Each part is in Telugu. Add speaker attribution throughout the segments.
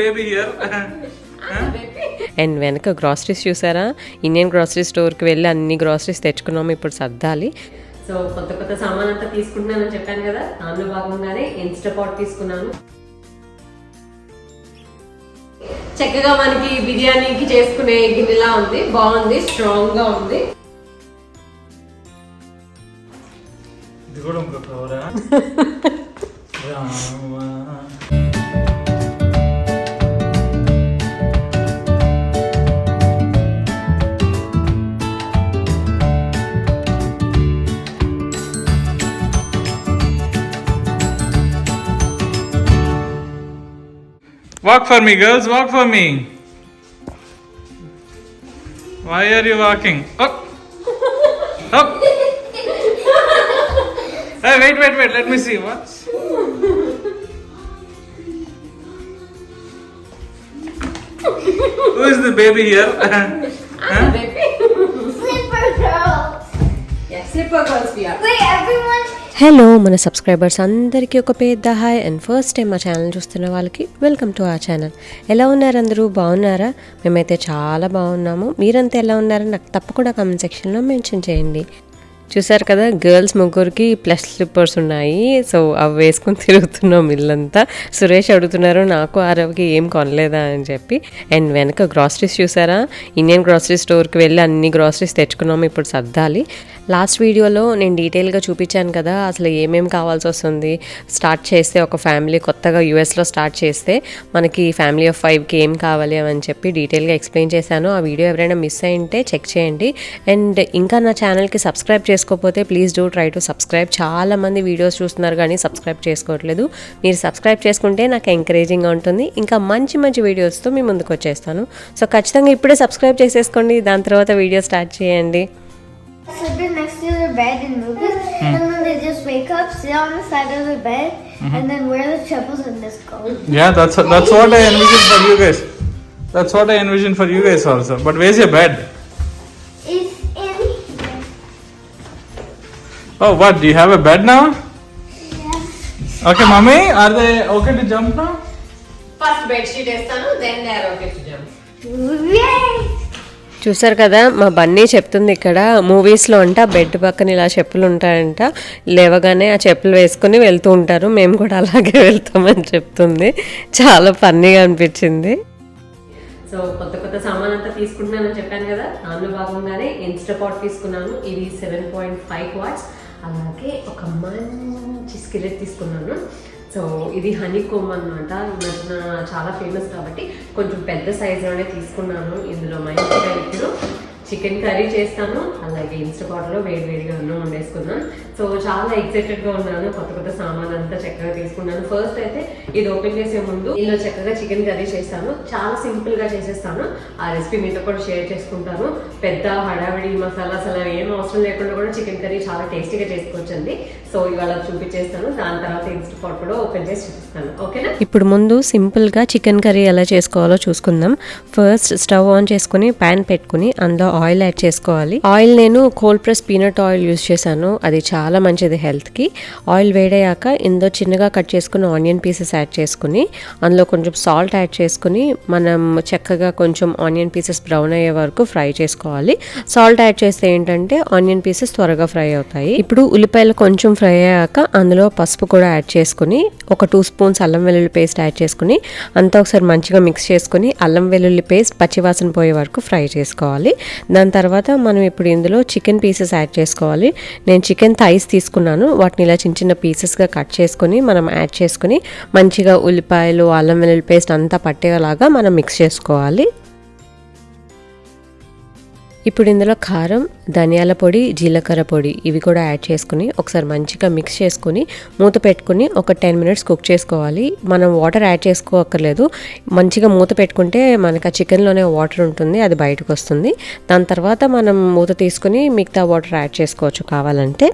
Speaker 1: baby here?
Speaker 2: అండ్ వెనక గ్రాసరీస్ చూసారా? ఇండియన్ గ్రాసరీ స్టోర్కి వెళ్ళి అన్ని గ్రాసరీస్ తెచ్చుకున్నాము ఇప్పుడు సర్దాలి. సో కొత్త కొత్త సామాన్ అంతా తీసుకుంటున్నానని చెప్పాను కదా దానిలో భాగంగానే ఇన్స్టా పాట్ తీసుకున్నాను. చక్కగా మనకి బిర్యానీకి చేసుకునే గిన్నెలా ఉంది బాగుంది స్ట్రాంగ్గా ఉంది.
Speaker 1: ఇది కూడా ఇంకో Walk for me, girls, walk for me. Why are you walking? Up! Up! Hey, wait, wait, wait, let me see. What? Who is the baby here? I'm the baby.
Speaker 3: Slipper girls.
Speaker 2: Yeah, slipper girls we are.
Speaker 3: Wait, everyone.
Speaker 2: Hello మన సబ్స్క్రైబర్స్ అందరికీ ఒక పెద్ద హాయ్ అండ్ ఫస్ట్ టైం మా ఛానల్ చూస్తున్న వాళ్ళకి వెల్కమ్ టు ఆ ఛానల్ ఎలా ఉన్నారు అందరూ? బాగున్నారా? మేమైతే చాలా బాగున్నాము. మీరంతా ఎలా ఉన్నారో నాకు తప్పకుండా కామెంట్ సెక్షన్లో మెన్షన్ చేయండి. చూసారు కదా గర్ల్స్ ముగ్గురికి ప్లస్ స్లిప్పర్స్ ఉన్నాయి. సో అవి వేసుకుని తిరుగుతున్నాం ఇల్లంతా. సురేష్ అడుగుతున్నారు నాకు ఆరవకి ఏం కొనలేదా? అని చెప్పి. అండ్ వెనక గ్రాసరీస్ చూసారా? ఇండియన్ గ్రాసరీ స్టోర్కి వెళ్ళి అన్ని గ్రాసరీస్ తెచ్చుకున్నాము. ఇప్పుడు సర్దాలి. లాస్ట్ వీడియోలో నేను డీటెయిల్గా చూపించాను కదా అసలు ఏమేమి కావాల్సి వస్తుంది. స్టార్ట్ చేస్తే ఒక ఫ్యామిలీ కొత్తగా యూఎస్లో స్టార్ట్ చేస్తే మనకి ఫ్యామిలీ ఆఫ్ ఫైవ్కి ఏం కావాలి అని చెప్పి డీటెయిల్గా ఎక్స్ప్లెయిన్ చేశాను. ఆ వీడియో ఎవరైనా మిస్ అయింటే చెక్ చేయండి. అండ్ ఇంకా నా ఛానల్కి సబ్స్క్రైబ్ చేసుకోకపోతే please do try to subscribe. చాలా మంది వీడియోస్ చూస్తున్నారు కానీ సబ్స్క్రైబ్ చేసుకోవట్లేదు. మీరు సబ్స్క్రైబ్ చేసుకుంటే నాకు ఎంకరేజింగ్గా ఉంటుంది. ఇంకా మంచి మంచి వీడియోస్తో మీ ముందుకు వచ్చేస్తాను. సో ఖచ్చితంగా ఇప్పుడే సబ్స్క్రైబ్ చేసేసుకోండి. దాని తర్వాత వీడియో స్టార్ట్ చేయండి.
Speaker 3: Sleeping next to their bed in movies, mm. and then they just wake up, sit on the side of the bed, mm-hmm. and then wear the chapels and just go.
Speaker 1: Yeah, that's that's what I envision for you guys. That's what I envision for you guys also. But where's your bed?
Speaker 3: It's in here.
Speaker 1: Oh, what? Do you have a bed now?
Speaker 3: Yes.
Speaker 1: Okay, mommy, are they okay to jump now?
Speaker 2: First bed sheet is then they are okay to jump.
Speaker 3: Yay!
Speaker 2: చూసారు కదా మా బన్నీ చెప్తుంది ఇక్కడ మూవీస్లో అంట బెడ్ పక్కన ఇలా చెప్పులు ఉంటాయంట లేవగానే ఆ చెప్పులు వేసుకుని వెళ్తూ ఉంటారు మేము కూడా అలాగే వెళ్తామని చెప్తుంది. చాలా ఫన్నీగా అనిపించింది. సో కొత్త కొత్త సామాన్ అంతా తీసుకుంటున్నానని చెప్పాను కదా దానిలో భాగంగానే ఇన్స్టాపాట్ తీసుకున్నాను ఇది సెవెన్ పాయింట్ ఫైవ్ వాట్స్ అలాగే ఒక మంచి స్కిలెట్ తీసుకున్నాను. సో ఇది హనీ కోమ్ అనమాట మధ్యన చాలా ఫేమస్ కాబట్టి కొంచెం పెద్ద సైజులోనే తీసుకున్నాను. ఇందులో మంచిగా ఇప్పుడు చికెన్ కర్రీ చేస్తాను. అలాగే ఇన్స్టాపాట్లో వేడి వేడిగా అన్నం వండేసుకున్నాను. సో చాలా ఎక్సైటెడ్గా ఉన్నాను. కొత్త కొత్త సామాన్ అంతా చక్కగా తీసుకున్నాను. ఫస్ట్ అయితే ఇది ఓపెన్ చేసే ముందు ఇందులో చక్కగా చికెన్ కర్రీ చేస్తాను. చాలా సింపుల్గా చేసేస్తాను. ఆ రెసిపీ మీతో కూడా షేర్ చేసుకుంటాను. పెద్ద హడావిడి మసాలాస్ అలా ఏం అవసరం లేకుండా కూడా చికెన్ కర్రీ చాలా టేస్టీగా చేసుకోవచ్చండి. సో ఇవాళ చూపించేస్తాను. దాని తర్వాత ఇన్స్టాపాట్ కూడా ఓపెన్ చేసి చూపిస్తాను. ఓకేనా ఇప్పుడు ముందు సింపుల్గా చికెన్ కర్రీ ఎలా చేసుకోవాలో చూసుకుందాం. ఫస్ట్ స్టవ్ ఆన్ చేసుకుని ప్యాన్ పెట్టుకుని అందులో ఆయిల్ యాడ్ చేసుకోవాలి. ఆయిల్ నేను cold press peanut oil use చేశాను. అది చాలా చాలా మంచిది హెల్త్కి. ఆయిల్ వేడయ్యాక ఇందులో చిన్నగా కట్ చేసుకుని ఆనియన్ పీసెస్ యాడ్ చేసుకుని అందులో కొంచెం సాల్ట్ యాడ్ చేసుకుని మనం చక్కగా కొంచెం ఆనియన్ పీసెస్ బ్రౌన్ అయ్యే వరకు ఫ్రై చేసుకోవాలి. సాల్ట్ యాడ్ చేస్తే ఏంటంటే ఆనియన్ పీసెస్ త్వరగా ఫ్రై అవుతాయి. ఇప్పుడు ఉల్లిపాయలు కొంచెం ఫ్రై అయ్యాక అందులో పసుపు కూడా యాడ్ చేసుకుని ఒక టూ స్పూన్స్ అల్లం వెల్లుల్లి పేస్ట్ యాడ్ చేసుకుని అంతా ఒకసారి మంచిగా మిక్స్ చేసుకుని అల్లం వెల్లుల్లి పేస్ట్ పచ్చివాసన పోయే వరకు ఫ్రై చేసుకోవాలి. దాని తర్వాత మనం ఇప్పుడు ఇందులో చికెన్ పీసెస్ యాడ్ చేసుకోవాలి. నేను చికెన్ రైస్ తీసుకున్నాను. వాటిని ఇలా చిన్న చిన్న పీసెస్గా కట్ చేసుకుని మనం యాడ్ చేసుకుని మంచిగా ఉల్లిపాయలు అల్లం వెల్లుల్లి పేస్ట్ అంతా పట్టేలాగా మనం మిక్స్ చేసుకోవాలి. ఇప్పుడు ఇందులో కారం ధనియాల పొడి జీలకర్ర పొడి ఇవి కూడా యాడ్ చేసుకుని ఒకసారి మంచిగా మిక్స్ చేసుకుని మూత పెట్టుకుని ఒక టెన్ మినిట్స్ కుక్ చేసుకోవాలి. మనం వాటర్ యాడ్ చేసుకోక్కర్లేదు. మంచిగా మూత పెట్టుకుంటే మనకు ఆ చికెన్లోనే వాటర్ ఉంటుంది అది బయటకు వస్తుంది. దాని తర్వాత మనం మూత తీసుకుని మిగతా వాటర్ యాడ్ చేసుకోవచ్చు కావాలంటే.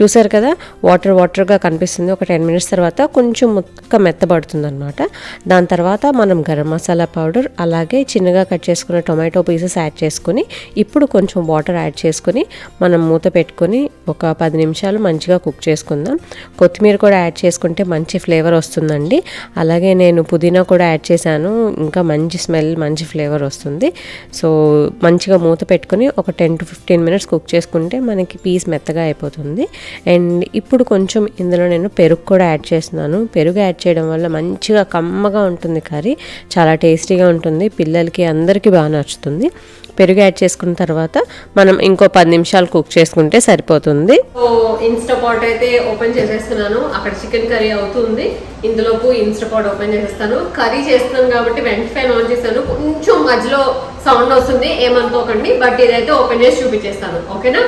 Speaker 2: చూసారు కదా వాటర్ వాటర్గా కనిపిస్తుంది. ఒక టెన్ మినిట్స్ తర్వాత కొంచెం ముక్క మెత్తబడుతుంది అనమాట దాని తర్వాత మనం గరం మసాలా పౌడర్ అలాగే చిన్నగా కట్ చేసుకున్న టొమాటో పీసెస్ యాడ్ చేసుకుని ఇప్పుడు కొంచెం వాటర్ యాడ్ చేసుకుని మనం మూత పెట్టుకొని ఒక పది నిమిషాలు మంచిగా కుక్ చేసుకుందాం. కొత్తిమీర కూడా యాడ్ చేసుకుంటే మంచి ఫ్లేవర్ వస్తుందండి. అలాగే నేను పుదీనా కూడా యాడ్ చేశాను. ఇంకా మంచి స్మెల్ మంచి ఫ్లేవర్ వస్తుంది. సో మంచిగా మూత పెట్టుకొని ఒక ten to fifteen minutes cook చేసుకుంటే మనకి పీస్ మెత్తగా అయిపోతుంది. అండ్ ఇప్పుడు కొంచెం ఇందులో నేను పెరుగు కూడా యాడ్ చేస్తున్నాను. పెరుగు యాడ్ చేయడం వల్ల మంచిగా కమ్మగా ఉంటుంది కర్రీ. చాలా టేస్టీగా ఉంటుంది. పిల్లలకి అందరికీ బాగా నచ్చుతుంది. పెరుగు యాడ్ చేసుకున్న తర్వాత మనం ఇంకో పది నిమిషాలు కుక్ చేసుకుంటే సరిపోతుంది.
Speaker 4: సో ఇన్స్టా పాట్ అయితే ఓపెన్ చేసేస్తున్నాను. అక్కడ చికెన్ కర్రీ అవుతుంది. ఇందులోపు ఇన్స్టా పాట్ ఓపెన్ చేసేస్తాను. కర్రీ చేస్తున్నాను కాబట్టి వెంట ఫ్యాన్ ఆన్ చేస్తాను కొంచెం మధ్యలో సౌండ్ వస్తుంది ఏమనుకోకండి. బట్ ఇదైతే ఓపెన్ చేసి చూపించేస్తాను. ఓకేనా?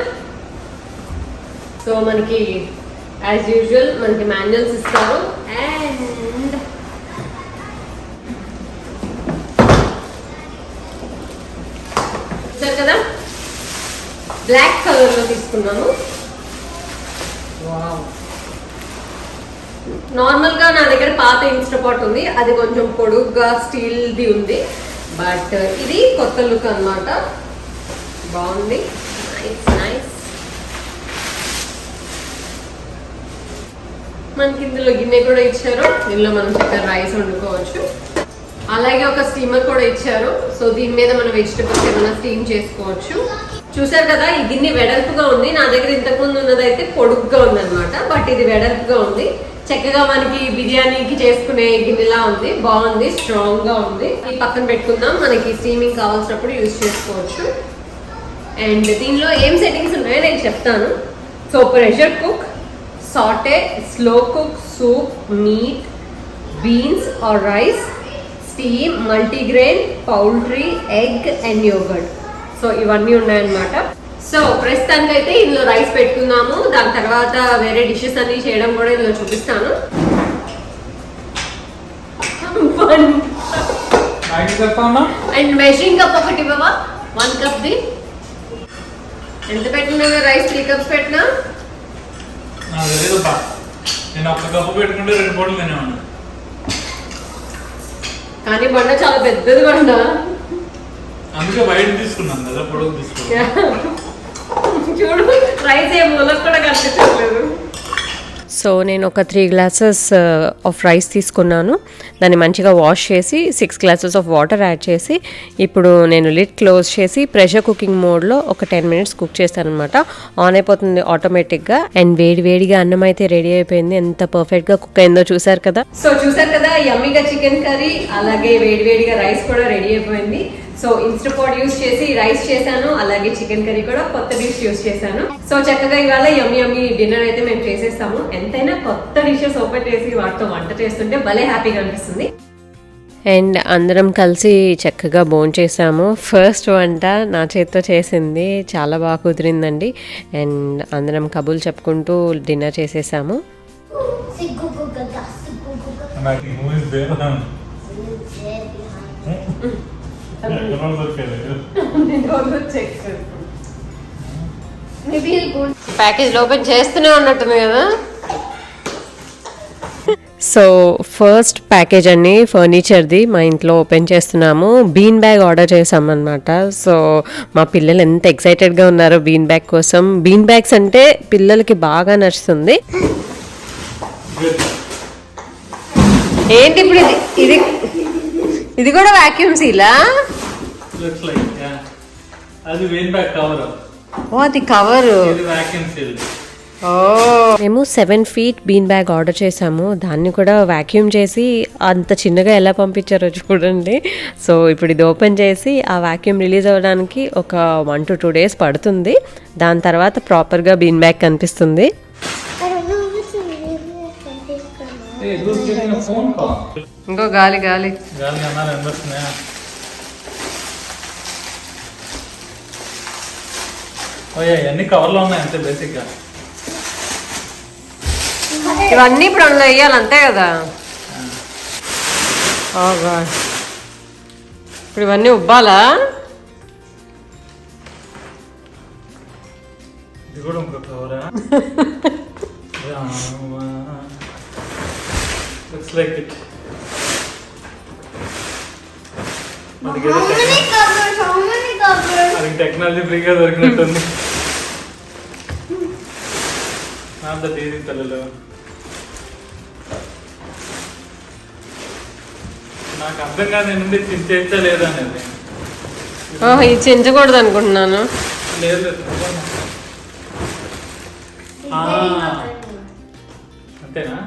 Speaker 4: సో మనకి యాజ్ యూజువల్ మనకి మాన్యువల్స్ ఇస్తారు. అండ్ బ్లాక్ కలర్లో తీసుకున్నాను. నార్మల్గా నా దగ్గర పాత ఇన్స్టాపాట్ ఉంది. అది కొంచెం పొడుగ్గా స్టీల్ ది ఉంది. బట్ ఇది కొత్త లుక్ అన్నమాట. బాగుంది. నైస్ నైస్ మనకి ఇందులో గిన్నె కూడా ఇచ్చారు. దీనిలో మనం చక్కర రైస్ వండుకోవచ్చు. అలాగే ఒక స్టీమర్ కూడా ఇచ్చారు. సో దీని మీద మనం వెజిటబుల్స్ ఏమైనా స్టీమ్ చేసుకోవచ్చు. చూసారు కదా ఈ గిన్నె వెడల్పుగా ఉంది. నా దగ్గర ఇంతకుముందు ఉన్నదైతే పొడుగ్గా ఉంది అనమాట బట్ ఇది వెడల్పుగా ఉంది. చక్కగా మనకి బిర్యానీకి చేసుకునే గిన్నెలా ఉంది. బాగుంది స్ట్రాంగ్గా ఉంది. ఈ పక్కన పెట్టుకుందాం. మనకి స్టీమింగ్ కావాల్సినప్పుడు యూజ్ చేసుకోవచ్చు. అండ్ దీనిలో ఏం సెట్టింగ్స్ ఉన్నాయో నేను చెప్తాను. So pressure cook saute slow cook soup meat beans or rice steam multigrain poultry egg and yogurt. So ఇవన్నీ ఉన్నాయన్నమాట. సో ప్రస్తుతానికి అయితే ఇందులో రైస్ పెట్టుకుందాము. దాని తర్వాత వేరే డిషెస్ అన్ని చేయడం కూడా ఇందులో చూపిస్తాను. అండ్ మెజరింగ్ కప్ ఒకటి ఇవ్వవా? వన్ కప్ ది. ఎంత పెట్టినా రైస్ త్రీ కప్స్ పెట్టినా?
Speaker 1: నాకు తెలియదు బా నేను ఒక్క కప్పు పెట్టుకుంటే రెండు పూటలు తినేవాడిని.
Speaker 4: కానీ బండ చాలా పెద్దది బండ
Speaker 1: అందుకే బయట తీసుకున్నాను కదా పొడుగు తీసుకున్నాను
Speaker 4: చూడు రైస్ ఏ మూలకు కూడా కనిపించట్లేదు.
Speaker 2: సో నేను ఒక త్రీ గ్లాసెస్ ఆఫ్ రైస్ తీసుకున్నాను. దాన్ని మంచిగా వాష్ చేసి six glasses of water add చేసి ఇప్పుడు నేను లిడ్ క్లోజ్ చేసి ప్రెషర్ కుకింగ్ మోడ్లో ఒక టెన్ మినిట్స్ కుక్ చేస్తాను అనమాట ఆన్ అయిపోతుంది ఆటోమేటిక్గా అండ్ వేడి వేడిగా అన్నం అయితే రెడీ అయిపోయింది. ఎంత పర్ఫెక్ట్గా కుక్ అయిందో చూసారు కదా?
Speaker 4: సో చూసారు కదా యమ్మీగా చికెన్ కర్రీ అలాగే వేడివేడిగా రైస్ కూడా రెడీ అయిపోయింది. సో ఇన్స్టాపాట్ యూస్ చేసి రైస్ చేశాను అలాగే చికెన్ కర్రీ కూడా కొత్త డిష్ యూస్ చేశాను. సో చక్కగా ఇవాళ యమ్మీ యమ్మీ డిన్నర్ అయితే మేము చేసేస్తాము. ఎంతైనా కొత్త డిషెస్ ఓపెన్ చేసి వాటితో వంట చేస్తుంటే భలే హ్యాపీగా అనిపిస్తుంది.
Speaker 2: అండ్ అందరం కలిసి చక్కగా భోంచేసాము ఫస్ట్ వంట నా చేత్తో చేసింది. చాలా బాగా కుదిరిందండి. అండ్ అందరం కబుర్లు చెప్పుకుంటూ డిన్నర్ చేసేసాము.
Speaker 4: ప్యాకేజ్ ఓపెన్ చేస్తూనే ఉన్నట్టుంది కదా?
Speaker 2: సో ఫస్ట్ ప్యాకేజ్ అండి ఫర్నిచర్ది మా ఇంట్లో ఓపెన్ చేస్తున్నాము. బీన్ బ్యాగ్ ఆర్డర్ చేసామన్నమాట సో మా పిల్లలు ఎంత ఎక్సైటెడ్గా ఉన్నారో బీన్ బ్యాగ్ కోసం. బీన్ బ్యాగ్స్ అంటే పిల్లలకి బాగా నచ్చుతుంది.
Speaker 4: ఏంటి ఇప్పుడు ఇది? ఇది ఇది కూడా వాక్యూమ్ సీలా
Speaker 1: లుక్స్ లైక్ అది వేన్ బ్యాక్ కవర్
Speaker 4: ఓ అది కవరు
Speaker 1: ఇది వ్యాక్యూమ్ సీల్
Speaker 4: ఓ.
Speaker 2: మేము seven feet bean bag order చేసాము. దాన్ని కూడా వాక్యూమ్ చేసి అంత చిన్నగా ఎలా పంపించారో చూడండి. సో ఇప్పుడు ఇది ఓపెన్ చేసి ఆ వాక్యూమ్ రిలీజ్ అవ్వడానికి ఒక వన్ టు టూ డేస్ పడుతుంది. దాని తర్వాత ప్రాపర్గా బీన్ బ్యాగ్ కనిపిస్తుంది.
Speaker 4: ఇంకో గాలి గాలి.
Speaker 1: గాలి అన్నారు? ఎంత వస్తున్నాయా ఓయ్ అన్ని కవర్లో ఉన్నాయి అంతే బేసిక్గా
Speaker 4: ఇవన్నీ ఇప్పుడు అందులో వేయాలి అంతే కదా. గాడ్ ఇప్పుడు ఇవన్నీ ఉబ్బాలా?
Speaker 1: ఇది కూడా ఇంకో కవరా లుక్స్ లైక్ ఇట్ అది టెక్నాలజీ ఫ్రీగా దొరికినట్టుంది. అంత తీసి తల్లలో. నాకు అర్థం కాదు నుండి చించేచ్చా లేదా అనేది
Speaker 4: ఓహో ఇది చెంచకూడదు అనుకుంటున్నాను.
Speaker 1: లేదు. అంతేనా?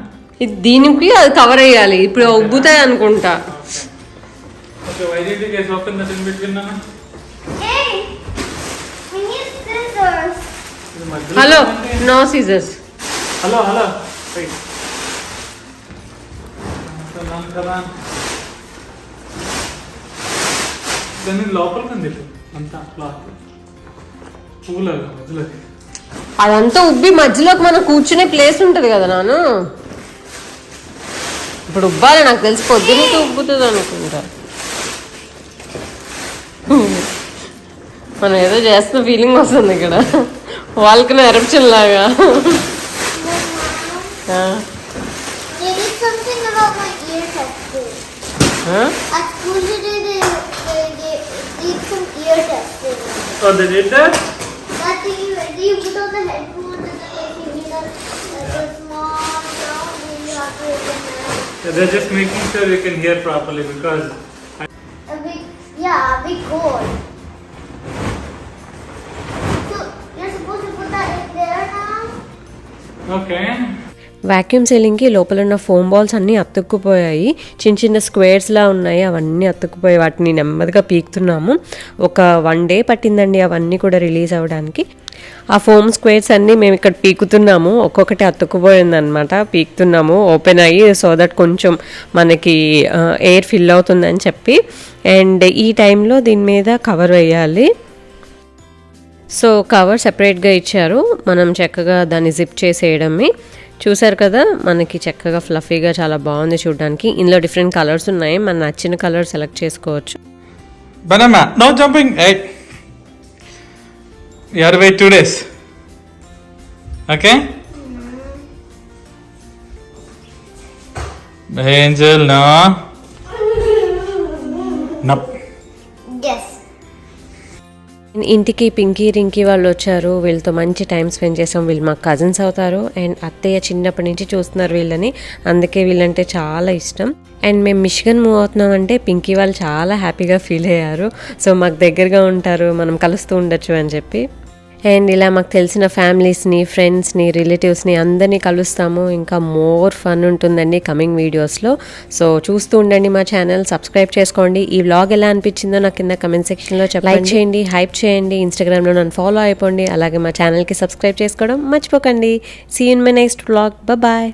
Speaker 4: ఇది దీనికి అది కవర్ అయ్యాలి. ఇప్పుడు ఉబ్బుతాయి అనుకుంటా.
Speaker 1: ఓకే వైద్యుడి case open that in between నాన్న
Speaker 3: Hey, we need scissors.
Speaker 1: ఇది మధ్యలో
Speaker 4: హలో
Speaker 1: ఉందంటే-
Speaker 4: నో సీజర్స్
Speaker 1: హలో హలో కదా దాన్ని లోపలికి ఉంది అంతా క్లాత్. పూలాగా మధ్యలో.
Speaker 4: అదంతా ఉబ్బి మధ్యలోకి మనం కూర్చునే ప్లేస్ ఉంటది కదా నాను ఇప్పుడు ఉబ్బాలి నాకు తెలిసి పొద్దున్నకి ఉబ్బుతుంది అనుకుంటా. మనం ఏదో చేస్తున్న ఫీలింగ్ వస్తుంది ఇక్కడ వాళ్ళకి ఎరప్షన్ లాగా ఆ,
Speaker 3: They did something about my ear testing.
Speaker 4: ఆ?
Speaker 3: At school today, they, they, they did some ear testing.
Speaker 1: Oh, they did that?
Speaker 3: That thing you, you put on the headphones and then like you hear that, that a small sound and you have to open that.
Speaker 1: They're just making sure you can hear properly because
Speaker 3: A big, yeah, a big hole.
Speaker 2: Vacuum సీలింగ్కి లోపల ఉన్న ఫోమ్ బాల్స్ అన్నీ అతుక్కుపోయాయి. చిన్న చిన్న స్క్వేర్స్లా ఉన్నాయి. అవన్నీ అతుక్కుపోయి వాటిని నెమ్మదిగా పీకుతున్నాము. ఒక వన్ డే పట్టిందండి అవన్నీ కూడా రిలీజ్ అవ్వడానికి. ఆ ఫోమ్ స్క్వేర్స్ అన్నీ మేము ఇక్కడ పీకుతున్నాము. ఒక్కొక్కటి అతుక్కుపోయిందనమాట పీకుతున్నాము. ఓపెన్ అయ్యి సో దట్ కొంచెం మనకి uh, ఎయిర్ ఫిల్ అవుతుందని చెప్పి. అండ్ ఈ టైంలో దీని మీద కవర్ వేయాలి. సో కవర్ సెపరేట్గా ఇచ్చారు. మనం చక్కగా దాన్ని జిప్ చేసేయడమే. చూసారు కదా మనకి చక్కగా ఫ్లఫీగా చాలా బాగుంది చూడడానికి. ఇందులో డిఫరెంట్ కలర్స్ ఉన్నాయి. మన నచ్చిన కలర్ సెలెక్ట్ చేసుకోవచ్చు.
Speaker 1: Banana, days okay Hey. You have
Speaker 2: ఇంటికి పింకీ రింకీ వాళ్ళు వచ్చారు. వీళ్ళతో మంచి టైం స్పెండ్ చేసాం. వీళ్ళు మా కజిన్స్ అవుతారు. అండ్ అత్తయ్య చిన్నప్పటి నుంచి చూస్తున్నారు వీళ్ళని. అందుకే వీళ్ళంటే చాలా ఇష్టం. అండ్ మేము మిషిగన్ మూవ్ అవుతున్నాం అంటే పింకీ వాళ్ళు చాలా హ్యాపీగా ఫీల్ అయ్యారు. సో మాకు దగ్గరగా ఉంటారు. మనం కలుస్తూ ఉండొచ్చు అని చెప్పి. అండ్ ఇలా మాకు తెలిసిన ఫ్యామిలీస్ని ఫ్రెండ్స్ని రిలేటివ్స్ని అందరినీ కలుస్తాము. ఇంకా మోర్ ఫన్ ఉంటుందండి కమింగ్ వీడియోస్లో. సో చూస్తూ ఉండండి మా ఛానల్ సబ్స్క్రైబ్ చేసుకోండి. ఈ వ్లాగ్ ఎలా అనిపించిందో నాకు కింద కమెంట్ సెక్షన్లో లైక్ చేయండి హైప్ చేయండి. ఇన్స్టాగ్రామ్లో నన్ను ఫాలో అయిపోండి. అలాగే మా ఛానల్కి సబ్స్క్రైబ్ చేసుకోవడం మర్చిపోకండి. See in my next vlog bye